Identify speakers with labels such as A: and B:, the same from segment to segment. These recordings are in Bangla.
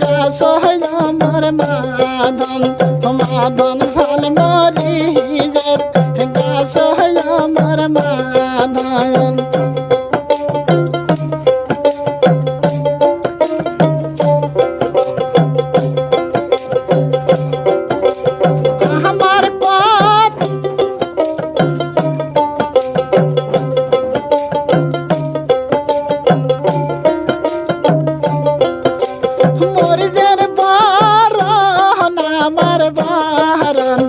A: গাছ হইল মোর মাদন মাদন সাল মরিজের গাছ হইল মোর মাদন বারণ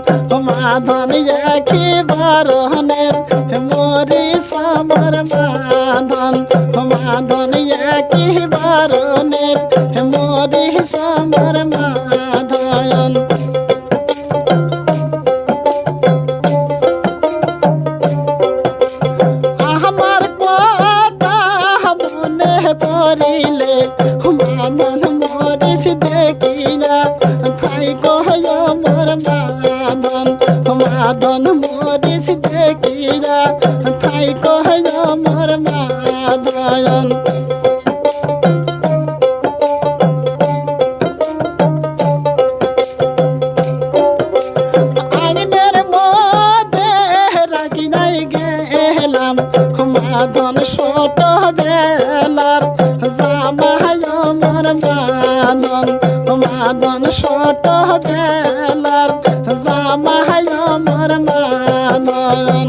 A: মাধন একই বারণের মরি সমর মাধন মাধন একই বারণের মরি সমর মাধন ভাই কহয় মোর মাদন মাদন মরিস দেখিলা ভাই কহয় মোর মাদন মাদন ছোট বেলার জামায় আমার মাদন মাদন ছোট বেলার জামায় আমার মাদন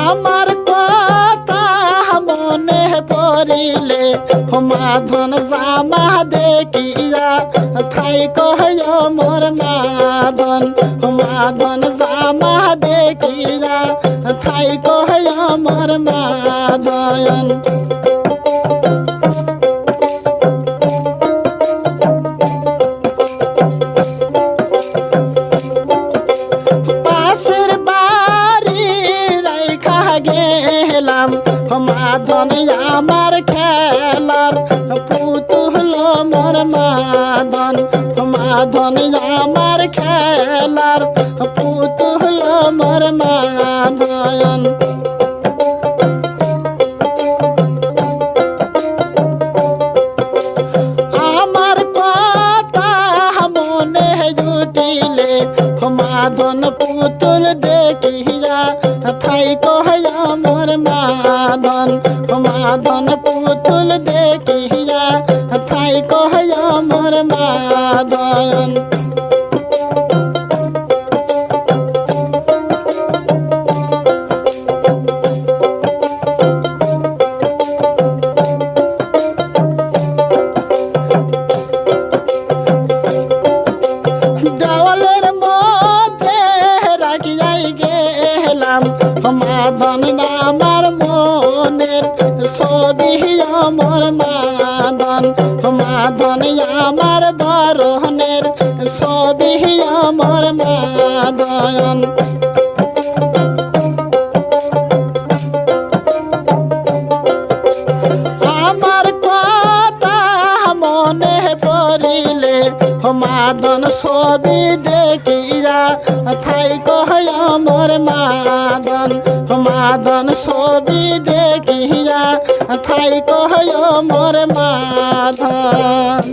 A: আমার কথা মনে পড়িলে মাধন জামা দেখিয়া থাই কহয় মোর মাধন। মাধন জামা দেখিয়া থাই কহয় মোর মাধন পাশের বাড়ি রেখা গেলাম। মাধন আমার খেলার পুতুল মোর মাধন। মাধন আমার খেলার পুতুল মোর মাধন। মাধন পুতুল দেখিয়া থাই কহয়া মোর মাধন মাধন পুতুল দেখিয়া থাই কহয়া মোর মাধন। মাধন আমার মনের ছবি আমার মাধন। মাধন আমার বরণের ছবি আমার আমার মনে পড়িলে মাদন ছবি দেখিয়া থাই কহয় মোর মাদন মাদন ছবি দেখিয়া থাই কহ মোর মাধন।